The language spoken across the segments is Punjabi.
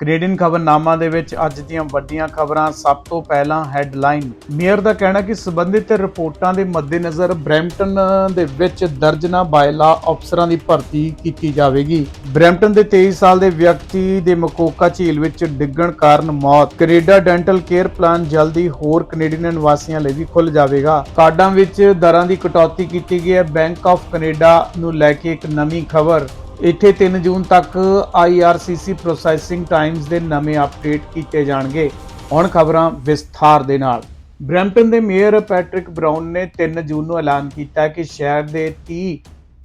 ਕੈਨੇਡੀਅਨ ਖਬਰਨਾਮਾ ਦੇ ਵਿੱਚ ਅੱਜ ਦੀਆਂ ਵੱਡੀਆਂ ਖਬਰਾਂ, ਸਭ ਤੋਂ ਪਹਿਲਾਂ ਹੈਡਲਾਈਨ ਮੇਅਰ ਦਾ ਕਹਿਣਾ ਕਿ ਸੰਬੰਧਿਤ ਰਿਪੋਰਟਾਂ ਦੇ ਮੱਦੇਨਜ਼ਰ ਬ੍ਰੈਂਪਟਨ ਦੇ ਵਿੱਚ ਦਰਜਨਾ ਬਾਇਲਾ ਅਫਸਰਾਂ ਦੀ ਭਰਤੀ ਕੀਤੀ ਜਾਵੇਗੀ। ਬ੍ਰੈਂਪਟਨ ਦੇ 23 ਸਾਲ ਦੇ ਵਿਅਕਤੀ ਦੇ ਮਕੋਕਾ ਝੀਲ ਵਿੱਚ ਡਿੱਗਣ ਕਾਰਨ ਮੌਤ। ਕੈਨੇਡਾ ਡੈਂਟਲ ਕੇਅਰ ਪਲਾਨ ਜਲਦੀ ਹੋਰ ਕੈਨੇਡੀਅਨ ਨਿਵਾਸੀਆਂ ਲਈ ਵੀ ਖੁੱਲ ਜਾਵੇਗਾ। ਕਾਰਡਾਂ ਵਿੱਚ ਦਰਾਂ ਦੀ ਕਟੌਤੀ ਕੀਤੀ ਗਈ ਹੈ। ਬੈਂਕ ਆਫ ਕੈਨੇਡਾ ਨੂੰ ਲੈ ਕੇ ਇੱਕ ਨਵੀਂ ਖਬਰ। ਇੱਥੇ 3 ਜੂਨ ਤੱਕ IRCC ਪ੍ਰੋਸੈਸਿੰਗ ਟਾਈਮਸ ਦੇ ਨਵੇਂ ਅਪਡੇਟ ਕੀਤੇ ਜਾਣਗੇ। ਹੁਣ ਖਬਰਾਂ ਵਿਸਥਾਰ ਦੇ ਨਾਲ। ਬ੍ਰੈਂਪਟਨ ਦੇ ਮੇਅਰ ਪੈਟਰਿਕ ਬਰਾਊਨ ਨੇ 3 ਜੂਨ ਨੂੰ ਐਲਾਨ ਕੀਤਾ ਕਿ ਸ਼ਹਿਰ ਦੇ 30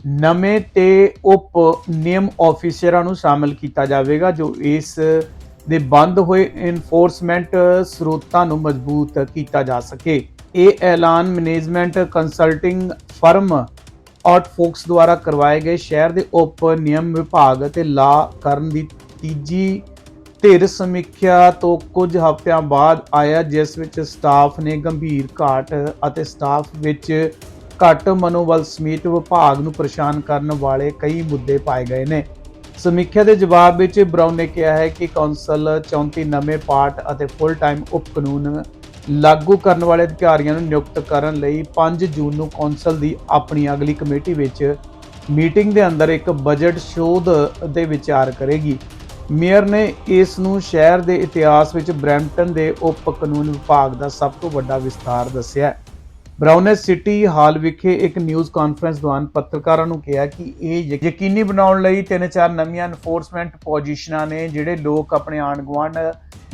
ਨਵੇਂ ਤੇ ਉਪ ਨਿਯਮ ਆਫੀਸਰਾਂ ਨੂੰ ਸ਼ਾਮਲ ਕੀਤਾ ਜਾਵੇਗਾ, ਜੋ ਇਸ ਦੇ ਬੰਦ ਹੋਏ ਇਨਫੋਰਸਮੈਂਟ ਸਰੋਤਾਂ ਨੂੰ ਮਜ਼ਬੂਤ ਕੀਤਾ ਜਾ ਸਕੇ। ਇਹ ਐਲਾਨ ਮੈਨੇਜਮੈਂਟ ਕੰਸਲਟਿੰਗ ਫਰਮ ਆਊਟਫੋਕਸ ਦੁਆਰਾ ਕਰਵਾਏ ਗਏ ਸ਼ਹਿਰ ਦੇ ਉਪ ਨਿਯਮ ਵਿਭਾਗ ਅਤੇ ਲਾ ਕਰਨ ਦੀ ਤੀਜੀ ਧਿਰ ਸਮੀਖਿਆ ਤੋਂ ਕੁਝ ਹਫ਼ਤਿਆਂ ਬਾਅਦ ਆਇਆ, ਜਿਸ ਵਿੱਚ ਸਟਾਫ ਨੇ ਗੰਭੀਰ ਘਾਟ ਅਤੇ ਸਟਾਫ ਵਿੱਚ ਘੱਟ ਮਨੋਬਲ ਸਮੇਤ ਵਿਭਾਗ ਨੂੰ ਪਰੇਸ਼ਾਨ ਕਰਨ ਵਾਲੇ ਕਈ ਮੁੱਦੇ ਪਾਏ ਗਏ ਨੇ। ਸਮੀਖਿਆ ਦੇ ਜਵਾਬ ਵਿੱਚ ਬਰਾਊਨ ਨੇ ਕਿਹਾ ਹੈ ਕਿ ਕੌਂਸਲ 34 ਨਵੇਂ ਪਾਰਟ ਅਤੇ ਫੁੱਲ ਟਾਈਮ ਉਪ ਕਾਨੂੰਨ ਲਾਗੂ ਕਰਨ ਵਾਲੇ ਅਧਿਕਾਰੀਆਂ ਨੂੰ ਨਿਯੁਕਤ ਕਰਨ ਲਈ 5 ਜੂਨ ਨੂੰ ਕੌਂਸਲ ਦੀ ਆਪਣੀ ਅਗਲੀ ਕਮੇਟੀ ਵਿੱਚ ਮੀਟਿੰਗ ਦੇ ਅੰਦਰ ਇੱਕ ਬਜਟ ਸ਼ੋਧ ਦੇ ਵਿਚਾਰ ਕਰੇਗੀ। ਮੇਅਰ ਨੇ ਇਸ ਨੂੰ ਸ਼ਹਿਰ ਦੇ ਇਤਿਹਾਸ ਵਿੱਚ ਬ੍ਰੈਂਪਟਨ ਦੇ ਉਪ ਕਾਨੂੰਨ ਵਿਭਾਗ ਦਾ ਸਭ ਤੋਂ ਵੱਡਾ ਵਿਸਥਾਰ ਦੱਸਿਆ ਹੈ। ਬਰਾਊਨ ਸਿਟੀ ਹਾਲ ਵਿਖੇ ਇੱਕ ਨਿਊਜ਼ ਕਾਨਫਰੰਸ ਦੌਰਾਨ ਪੱਤਰਕਾਰਾਂ ਨੂੰ ਕਿਹਾ ਕਿ ਇਹ ਯਕੀਨੀ ਬਣਾਉਣ ਲਈ ਤਿੰਨ ਚਾਰ ਨਵੀਆਂ ਐਨਫੋਰਸਮੈਂਟ ਪੋਜੀਸ਼ਨਾਂ ਨੇ ਜਿਹੜੇ ਲੋਕ ਆਪਣੇ ਆਂਢ ਗੁਆਂਢ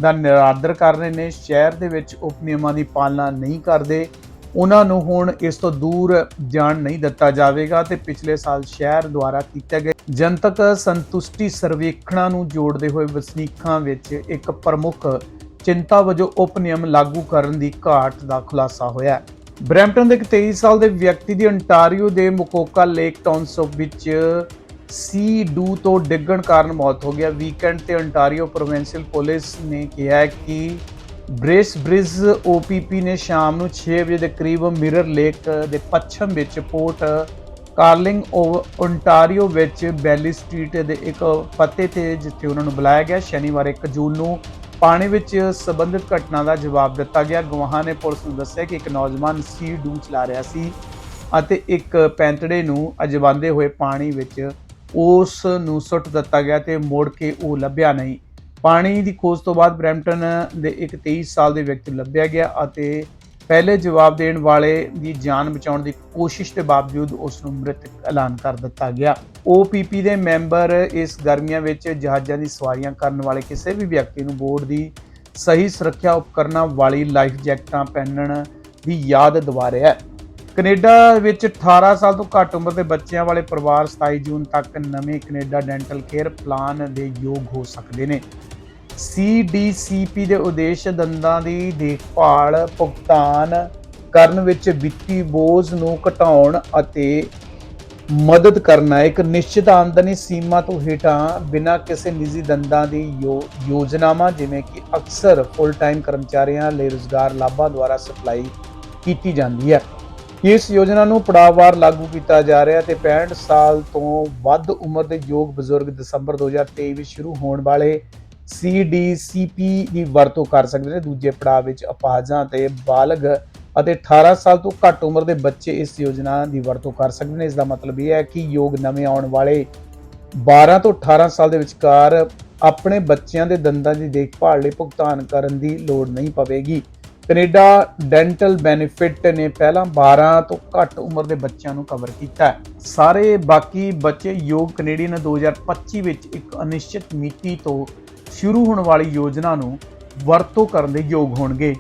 ਦਾ ਨਿਰਾਦਰ ਕਰ ਰਹੇ ਨੇ, ਸ਼ਹਿਰ ਦੇ ਵਿੱਚ ਉਪ ਨਿਯਮਾਂ ਦੀ ਪਾਲਣਾ ਨਹੀਂ ਕਰਦੇ। ਉਹਨਾਂ ਨੂੰ ਹੁਣ ਇਸ ਤੋਂ ਦੂਰ ਜਾਣ ਨਹੀਂ ਦਿੱਤਾ ਜਾਵੇਗਾ ਤੇ ਪਿਛਲੇ ਸਾਲ ਸ਼ਹਿਰ ਦੁਆਰਾ ਕੀਤੇ ਗਏ ਜਨਤਕ ਸੰਤੁਸ਼ਟੀ ਸਰਵੇਖਣਾਂ ਨੂੰ ਜੋੜਦੇ ਹੋਏ ਵਸਨੀਕਾਂ ਵਿੱਚ ਇੱਕ ਪ੍ਰਮੁੱਖ ਚਿੰਤਾ ਵਜੋਂ ਉਪ ਨਿਯਮ ਲਾਗੂ ਕਰਨ ਦੀ ਘਾਟ ਦਾ ਖੁਲਾਸਾ ਹੋਇਆ ਹੈ। ਬਰੈਂਪਟਨ ਦੇ ਇੱਕ 23 ਸਾਲ ਦੇ ਵਿਅਕਤੀ ਦੀ ਅੰਟਾਰੀਓ ਦੇ ਮੁਕੋਕਾ ਲੇਕ ਟਾਊਨਸ਼ਿਪ ਵਿੱਚ ਸੀ ਡੂ ਤੋਂ ਡਿੱਗਣ ਕਾਰਨ ਮੌਤ ਹੋ ਗਿਆ। ਵੀਕਐਂਡ ਤੇ ontario ਪ੍ਰੋਵਿੰਸ਼ੀਅਲ ਪੁਲਿਸ ਨੇ ਕਿਹਾ ਕਿ ਬ੍ਰੇਸ ਬ੍ਰਿਜ OPP ਨੇ ਸ਼ਾਮ ਨੂੰ 6 ਵਜੇ ਦੇ ਕਰੀਬ ਮਿਰਰ ਲੇਕ ਦੇ ਪੱਛਮ ਵਿੱਚ ਪੋਰਟ ਕਾਰਲਿੰਗ ਓਨਟਾਰੀਓ ਵਿੱਚ ਬੈਲੀ ਸਟਰੀਟ ਦੇ ਇੱਕ ਪਤੇ ਤੇ ਜਿੱਥੇ ਉਹਨਾਂ ਨੂੰ ਬੁਲਾਇਆ ਗਿਆ। ਸ਼ਨੀਵਾਰ 1 ਜੂਨ ਨੂੰ ਪਾਣੀ ਵਿੱਚ ਸੰਬੰਧਿਤ ਘਟਨਾ ਦਾ ਜਵਾਬ ਦਿੱਤਾ ਗਿਆ। ਗਵਾਹਾਂ ਨੇ ਪੁਲਿਸ ਨੂੰ ਦੱਸਿਆ ਕਿ ਇੱਕ ਨੌਜਵਾਨ ਸੀ ਡੂ ਚਲਾ ਰਿਹਾ ਸੀ ਅਤੇ ਇੱਕ ਪੈਂਤੜੇ ਨੂੰ ਅਜਵਾਂਦੇ ਹੋਏ ਪਾਣੀ ਵਿੱਚ ਉਸ ਨੂੰ ਸੁੱਟ ਦਿੱਤਾ ਗਿਆ ਤੇ ਮੋੜ ਕੇ ਉਹ ਲੱਭਿਆ ਨਹੀਂ। ਪਾਣੀ ਦੀ ਖੋਜ ਤੋਂ ਬਾਅਦ ਬ੍ਰੈਂਪਟਨ ਦੇ ਇੱਕ 23 ਸਾਲ ਦੇ ਵਿਅਕਤੀ ਲੱਭਿਆ ਗਿਆ ਅਤੇ ਪਹਿਲੇ ਜਵਾਬ ਦੇਣ ਵਾਲੇ ਦੀ ਜਾਨ ਬਚਾਉਣ ਦੀ ਕੋਸ਼ਿਸ਼ ਦੇ ਬਾਵਜੂਦ ਉਸ ਨੂੰ ਮ੍ਰਿਤਕ ਐਲਾਨ ਕਰ ਦਿੱਤਾ ਗਿਆ। OPP ਦੇ ਮੈਂਬਰ ਇਸ ਗਰਮੀਆਂ ਵਿੱਚ ਜਹਾਜ਼ਾਂ ਦੀ ਸਵਾਰੀਆਂ ਕਰਨ ਵਾਲੇ ਕਿਸੇ ਵੀ ਵਿਅਕਤੀ ਨੂੰ ਬੋਰਡ ਦੀ ਸਹੀ ਸੁਰੱਖਿਆ ਉਪਕਰਨਾਂ ਵਾਲੀ ਲਾਈਫ ਜੈਕਟਾਂ ਪਹਿਨਣ ਦੀ ਯਾਦ ਦਿਵਾ ਰਿਹਾ ਹੈ। ਕੈਨੇਡਾ ਵਿੱਚ 18 ਸਾਲ ਤੋਂ ਘੱਟ ਉਮਰ ਦੇ ਬੱਚਿਆਂ ਵਾਲੇ ਪਰਿਵਾਰ 27 ਜੂਨ ਤੱਕ ਨਵੇਂ ਕੈਨੇਡਾ ਡੈਂਟਲ ਕੇਅਰ ਪਲਾਨ ਦੇ ਯੋਗ ਹੋ ਸਕਦੇ ਨੇ। CDCP ਦੇ ਉਦੇਸ਼ ਦੰਦਾਂ ਦੀ ਦੇਖਭਾਲ ਭੁਗਤਾਨ ਕਰਨ ਵਿੱਚ ਵਿੱਤੀ ਬੋਝ ਨੂੰ ਘਟਾਉਣ ਅਤੇ ਮਦਦ ਕਰਨਾ ਇੱਕ ਨਿਸ਼ਚਿਤ ਆਮਦਨੀ ਸੀਮਾ ਤੋਂ ਹੇਠਾਂ ਬਿਨਾਂ ਕਿਸੇ ਨਿੱਜੀ ਦੰਦਾਂ ਦੀ ਯੋ- ਯੋਜਨਾਵਾਂ ਜਿਵੇਂ ਕਿ ਅਕਸਰ ਫੁੱਲ ਟਾਈਮ ਕਰਮਚਾਰੀਆਂ ਲਈ ਰੁਜ਼ਗਾਰ ਲਾਭਾਂ ਦੁਆਰਾ ਸਪਲਾਈ ਕੀਤੀ ਜਾਂਦੀ ਹੈ। ਇਸ ਯੋਜਨਾ ਨੂੰ ਪੜਾਅਵਾਰ ਲਾਗੂ ਕੀਤਾ ਜਾ ਰਿਹਾ ਤੇ 65 ਸਾਲ ਤੋਂ ਵੱਧ ਉਮਰ ਦੇ ਯੋਗ ਬਜ਼ੁਰਗ ਦਸੰਬਰ 2023 ਵਿੱਚ ਸ਼ੁਰੂ ਹੋਣ ਵਾਲੇ CDCP ਦੀ ਵਰਤੋਂ ਕਰ ਸਕਦੇ ਨੇ। ਦੂਜੇ ਪੜਾਅ ਵਿੱਚ ਅਪਾਹਜਾਂ ਤੇ ਬਾਲਗ ਅਤੇ 18 ਸਾਲ ਤੋਂ ਘੱਟ ਉਮਰ ਦੇ ਬੱਚੇ ਇਸ ਯੋਜਨਾ ਦੀ ਵਰਤੋਂ ਕਰ ਸਕਦੇ ਨੇ। ਇਸ ਦਾ ਮਤਲਬ ਇਹ ਹੈ ਕਿ ਯੋਗ ਨਵੇਂ ਆਉਣ ਵਾਲੇ 12 ਤੋਂ 18 ਸਾਲ ਦੇ ਵਿਚਕਾਰ ਆਪਣੇ ਬੱਚਿਆਂ ਦੇ ਦੰਦਾਂ ਦੀ ਦੇਖਭਾਲ ਲਈ ਭੁਗਤਾਨ ਕਰਨ ਦੀ ਲੋੜ ਨਹੀਂ ਪਵੇਗੀ। ਕੈਨੇਡਾ ਡੈਂਟਲ ਬੈਨੀਫਿਟ ਨੇ ਪਹਿਲਾਂ 12 ਤੋਂ ਘੱਟ ਉਮਰ ਦੇ ਬੱਚਿਆਂ ਨੂੰ ਕਵਰ ਕੀਤਾ ਸਾਰੇ ਬਾਕੀ ਬੱਚੇ ਯੋਗ ਕੈਨੇਡੀਅਨ 2025 ਵਿੱਚ ਇੱਕ ਅਨਿਸ਼ਚਿਤ ਮਿਤੀ ਤੋਂ ਸ਼ੁਰੂ ਹੋਣ ਵਾਲੀ ਯੋਜਨਾ ਨੂੰ ਵਰਤੋਂ ਕਰਨ ਦੇ ਯੋਗ ਹੋਣਗੇ।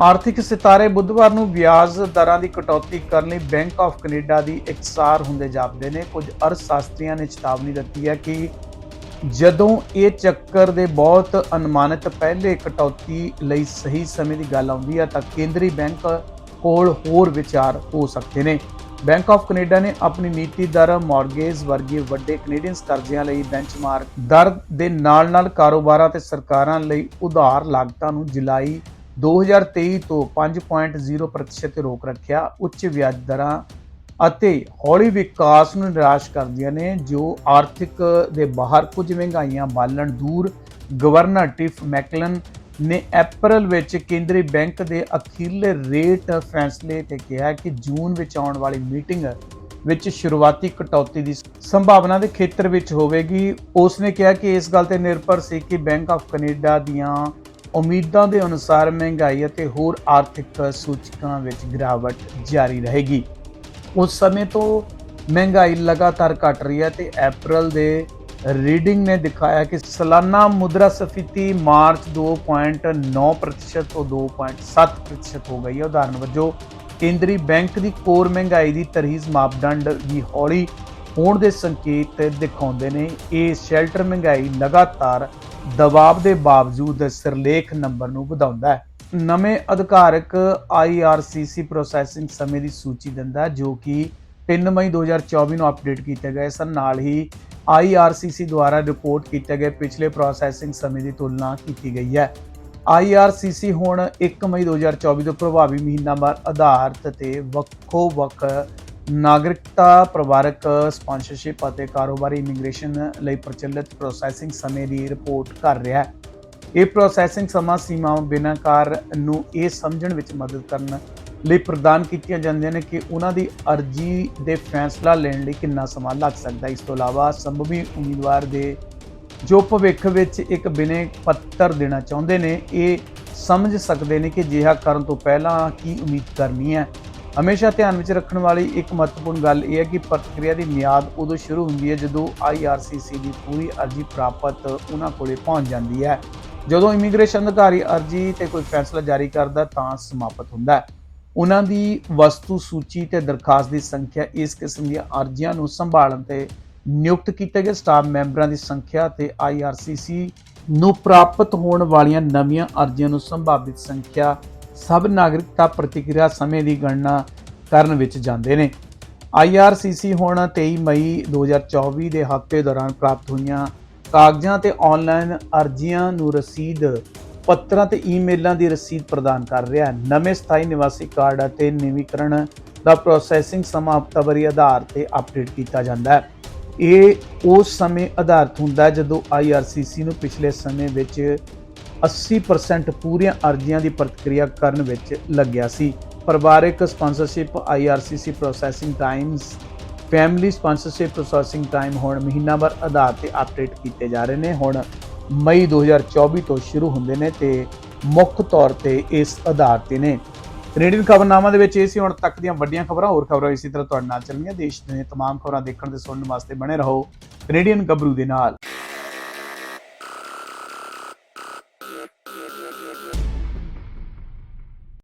ਆਰਥਿਕ ਸਿਤਾਰੇ ਬੁੱਧਵਾਰ ਨੂੰ ਵਿਆਜ ਦਰਾਂ ਦੀ ਕਟੌਤੀ ਕਰਨ ਲਈ ਬੈਂਕ ਆਫ ਕੈਨੇਡਾ ਦੀ ਇਕਸਾਰ ਹੁੰਦੇ ਜਾਪਦੇ ਨੇ। ਕੁਝ ਅਰਥ ਸ਼ਾਸਤਰੀਆਂ ਨੇ ਚੇਤਾਵਨੀ ਦਿੱਤੀ ਹੈ ਕਿ ਜਦੋਂ ਇਹ ਚੱਕਰ ਦੇ ਬਹੁਤ ਅਨੁਮਾਨਿਤ ਪਹਿਲੇ ਕਟੌਤੀ ਲਈ ਸਹੀ ਸਮੇਂ ਦੀ ਗੱਲ ਆਉਂਦੀ ਹੈ ਤਾਂ ਕੇਂਦਰੀ ਬੈਂਕ ਕੋਲ ਹੋਰ ਵਿਚਾਰ ਹੋ ਸਕਦੇ ਨੇ। ਬੈਂਕ ਆਫ ਕੈਨੇਡਾ ਨੇ ਆਪਣੀ ਨੀਤੀ ਦਰ ਮਾਰਗੇਜ ਵਰਗੇ ਵੱਡੇ ਕੈਨੇਡੀਅਨ ਕਰਜ਼ਿਆਂ ਲਈ ਬੈਂਚਮਾਰਕ ਦਰ ਦੇ ਨਾਲ-ਨਾਲ ਕਾਰੋਬਾਰਾਂ ਤੇ ਸਰਕਾਰਾਂ ਲਈ ਉਧਾਰ ਲਾਗਤਾਂ ਨੂੰ ਜੁਲਾਈ 2023 ਤੋਂ 5.0% ਤੇ ਰੋਕ ਰੱਖਿਆ। ਉੱਚ ਵਿਆਜ ਦਰਾਂ ਅਤੇ ਹੌਲੀ ਵਿਕਾਸ ਨੂੰ ਨਿਰਾਸ਼ ਕਰਦੀਆਂ ਨੇ, ਜੋ ਆਰਥਿਕ ਦੇ ਬਾਹਰ ਕੁਝ ਮਹਿੰਗਾਈਆਂ ਬਾਲਣ ਦੂਰ, ਗਵਰਨਰ ਟਿਫ ਮੈਕਲਨ ਨੇ ਅਪ੍ਰੈਲ ਵਿੱਚ ਕੇਂਦਰੀ ਬੈਂਕ ਦੇ ਅਖੀਰਲੇ ਰੇਟ ਫੈਸਲੇ ਤੇ ਕਿਹਾ ਕਿ ਜੂਨ ਵਿੱਚ ਆਉਣ ਵਾਲੀ ਮੀਟਿੰਗ ਵਿੱਚ ਸ਼ੁਰੂਆਤੀ ਕਟੌਤੀ ਦੀ ਸੰਭਾਵਨਾ ਦੇ ਖੇਤਰ ਵਿੱਚ ਹੋਵੇਗੀ। ਉਸ ਨੇ ਕਿਹਾ ਕਿ ਇਸ ਗੱਲ ਤੇ ਨਿਰਭਰ ਸੀ ਕਿ ਬੈਂਕ ਆਫ ਕੈਨੇਡਾ ਦੀਆਂ ਉਮੀਦਾਂ ਦੇ ਅਨੁਸਾਰ ਮਹਿੰਗਾਈ ਅਤੇ ਹੋਰ ਆਰਥਿਕ ਸੂਚਕਾਂ ਵਿੱਚ ਗਿਰਾਵਟ ਜਾਰੀ ਰਹੇਗੀ। ਉਸ ਸਮੇਂ ਤੋਂ ਮਹਿੰਗਾਈ ਲਗਾਤਾਰ ਘਟ ਰਹੀ ਹੈ ਤੇ ਅਪ੍ਰੈਲ ਦੇ ਰੀਡਿੰਗ ਨੇ ਦਿਖਾਇਆ ਕਿ ਸਾਲਾਨਾ ਮੁਦਰਾ ਸਫੀਤੀ ਮਾਰਚ 2.9% ਤੋਂ 2.7% ਹੋ ਗਈ ਹੈ। ਉਦਾਹਰਨ ਵਜੋਂ, ਕੇਂਦਰੀ ਬੈਂਕ ਦੀ ਕੋਰ ਮਹਿੰਗਾਈ ਦੀ ਤਰਹੀਜ਼ ਮਾਪਦੰਡ ਵੀ ਹੌਲੀ ਹੋਣ ਦੇ ਸੰਕੇਤ ਦਿਖਾਉਂਦੇ ਨੇ। ਇਹ ਸ਼ੈਲਟਰ ਮਹਿੰਗਾਈ ਲਗਾਤਾਰ ਦਬਾਅ ਦੇ ਬਾਵਜੂਦ ਸਿਰਲੇਖ ਨੰਬਰ ਨੂੰ ਵਧਾਉਂਦਾ ਹੈ। ਨਵੇਂ ਅਧਿਕਾਰਕ IRCC ਪ੍ਰੋਸੈਸਿੰਗ ਸਮੇਂ ਦੀ ਸੂਚੀ ਦਿੰਦਾ ਜੋ ਕਿ 3 ਮਈ 2024 ਨੂੰ ਅਪਡੇਟ ਕੀਤੇ ਗਏ ਸਨ। ਨਾਲ ਹੀ IRCC ਦੁਆਰਾ ਰਿਪੋਰਟ ਕੀਤੇ ਗਏ ਪਿਛਲੇ ਪ੍ਰੋਸੈਸਿੰਗ ਸਮੇਂ ਦੀ ਤੁਲਨਾ ਕੀਤੀ ਗਈ ਹੈ। IRCC ਹੁਣ 1 ਮਈ 2024 ਤੋਂ ਪ੍ਰਭਾਵੀ ਮਹੀਨਾਵਾਰ ਆਧਾਰਿਤ ਤੇ ਵੱਖੋ ਵੱਖ ਨਾਗਰਿਕਤਾ ਪਰਿਵਾਰਕ ਸਪਾਂਸਰਸ਼ਿਪ ਅਤੇ ਕਾਰੋਬਾਰੀ ਇਮੀਗ੍ਰੇਸ਼ਨ ਲਈ ਪ੍ਰਚਲਿਤ ਪ੍ਰੋਸੈਸਿੰਗ ਸਮੇਂ ਦੀ ਰਿਪੋਰਟ ਕਰ ਰਿਹਾ ਹੈ। ਇਹ ਪ੍ਰੋਸੈਸਿੰਗ ਸਮਾਂ ਸੀਮਾਵਾਂ ਬਿਨਾਕਾਰ ਨੂੰ ਇਹ ਸਮਝਣ ਵਿੱਚ ਮਦਦ ਕਰਨ ਲਈ ਪ੍ਰਦਾਨ ਕੀਤੀਆਂ ਜਾਂਦੀਆਂ ਨੇ ਕਿ ਉਹਨਾਂ ਦੀ ਅਰਜ਼ੀ ਦੇ ਫੈਸਲਾ ਲੈਣ ਲਈ ਕਿੰਨਾ ਸਮਾਂ ਲੱਗ ਸਕਦਾ ਇਸ ਤੋਂ ਇਲਾਵਾ ਸੰਭਵੀ ਉਮੀਦਵਾਰ ਦੇ ਜੋ ਭਵਿੱਖ ਵਿੱਚ ਇੱਕ ਬਿਨੇ ਪੱਤਰ ਦੇਣਾ ਚਾਹੁੰਦੇ ਨੇ, ਇਹ ਸਮਝ ਸਕਦੇ ਨੇ ਕਿ ਜਿਹਾ ਕਰਨ ਤੋਂ ਪਹਿਲਾਂ ਕੀ ਉਮੀਦ ਕਰਨੀ ਹੈ। ਹਮੇਸ਼ਾ ਧਿਆਨ ਵਿੱਚ ਰੱਖਣ ਵਾਲੀ ਇੱਕ ਮਹੱਤਵਪੂਰਨ ਗੱਲ ਇਹ ਹੈ ਕਿ ਪ੍ਰਤੀਕਿਰਿਆ ਦੀ ਮਿਆਦ ਉਦੋਂ ਸ਼ੁਰੂ ਹੁੰਦੀ ਹੈ ਜਦੋਂ IRCC ਦੀ ਪੂਰੀ ਅਰਜ਼ੀ ਪ੍ਰਾਪਤ ਉਹਨਾਂ ਕੋਲੇ ਪਹੁੰਚ ਜਾਂਦੀ ਹੈ। ਜਦੋਂ ਇਮੀਗ੍ਰੇਸ਼ਨ ਅਧਿਕਾਰੀ ਅਰਜ਼ੀ ਤੇ ਕੋਈ ਫੈਸਲਾ ਜਾਰੀ ਕਰਦਾ ਤਾਂ ਸਮਾਪਤ ਹੁੰਦਾ ਹੈ। ਉਹਨਾਂ ਦੀ ਵਸਤੂ ਸੂਚੀ ਤੇ ਦਰਖਾਸਤ ਦੀ ਸੰਖਿਆ ਇਸ ਕਿਸਮ ਦੀਆਂ ਅਰਜ਼ੀਆਂ ਨੂੰ ਸੰਭਾਲਣ ਤੇ ਨਿਯੁਕਤ ਕੀਤੇ ਗਏ ਸਟਾਫ ਮੈਂਬਰਾਂ ਦੀ ਸੰਖਿਆ ਤੇ IRCC ਨੂੰ ਪ੍ਰਾਪਤ ਹੋਣ ਵਾਲੀਆਂ ਨਵੀਆਂ ਅਰਜ਼ੀਆਂ ਨੂੰ ਸੰਭਾਵਿਤ ਸੰਖਿਆ ਸਭ ਨਾਗਰਿਕਤਾ ਪ੍ਰਤੀਕਿਰਿਆ ਸਮੇਂ ਦੀ ਗਣਨਾ ਕਰਨ ਵਿੱਚ ਜਾਂਦੇ ਨੇ। IRCC ਹੁਣ 23 ਮਈ 2024 ਦੇ ਹਫ਼ਤੇ ਦੌਰਾਨ ਪ੍ਰਾਪਤ ਹੋਈਆਂ ਕਾਗਜ਼ਾਂ ਤੇ ਆਨਲਾਈਨ ਅਰਜ਼ੀਆਂ ਨੂੰ ਰਸੀਦ, ਪੱਤਰਾਂ ਤੇ ਈਮੇਲਾਂ ਦੀ ਰਸੀਦ ਪ੍ਰਦਾਨ ਕਰ ਰਿਹਾ ਹੈ। ਨਵੇਂ ਸਥਾਈ ਨਿਵਾਸੀ ਕਾਰਡ ਅਤੇ ਨਵੀਕਰਨ ਦਾ ਪ੍ਰੋਸੈਸਿੰਗ ਸਮਾਂ ਹਫ਼ਤਾਵਾਰੀ ਆਧਾਰ ਤੇ ਅਪਡੇਟ ਕੀਤਾ ਜਾਂਦਾ ਹੈ। ਇਹ ਉਸ ਸਮੇਂ ਆਧਾਰਿਤ ਹੁੰਦਾ ਹੈ ਜਦੋਂ IRCC ਨੂੰ ਪਿਛਲੇ ਸਮੇਂ ਵਿੱਚ 80% ਪੂਰੀਆਂ ਅਰਜ਼ੀਆਂ ਦੀ ਪ੍ਰਤੀਕਿਰਿਆ ਕਰਨ ਵਿੱਚ ਲੱਗਿਆ ਸੀ। ਪਰਿਵਾਰਕ sponsorship IRCC processing times family sponsorship processing time ਹੁਣ ਮਹੀਨਾਵਾਰ ਆਧਾਰ ਤੇ ਅਪਡੇਟ ਕੀਤੇ ਜਾ ਰਹੇ ਨੇ। ਹੁਣ ਮਈ 2024 ਤੋਂ ਸ਼ੁਰੂ ਹੁੰਦੇ ਨੇ ਤੇ ਮੁੱਖ ਤੌਰ ਤੇ ਇਸ ਆਧਾਰ ਤੇ ਨੇ। ਕੈਨੇਡੀਅਨ ਖਬਰਨਾਮਾ ਦੇ ਵਿੱਚ ਇਹ ਸੀ, ਹੁਣ ਤੱਕ ਦੀਆਂ ਵੱਡੀਆਂ ਖਬਰਾਂ। ਹੋਰ ਖਬਰਾਂ ਇਸੇ ਤਰ੍ਹਾਂ ਤੁਹਾਡੇ ਨਾਲ ਚੱਲਣਗੀਆਂ ਦੇਸ਼ ਦੀਆਂ ਤਮਾਮ ਖਬਰਾਂ ਦੇਖਣ ਤੇ ਸੁਣਨ ਵਾਸਤੇ ਬਣੇ ਰਹੋ। ਕੈਨੇਡੀਅਨ ਗੱਭਰੂ ਦੇ ਨਾਲ।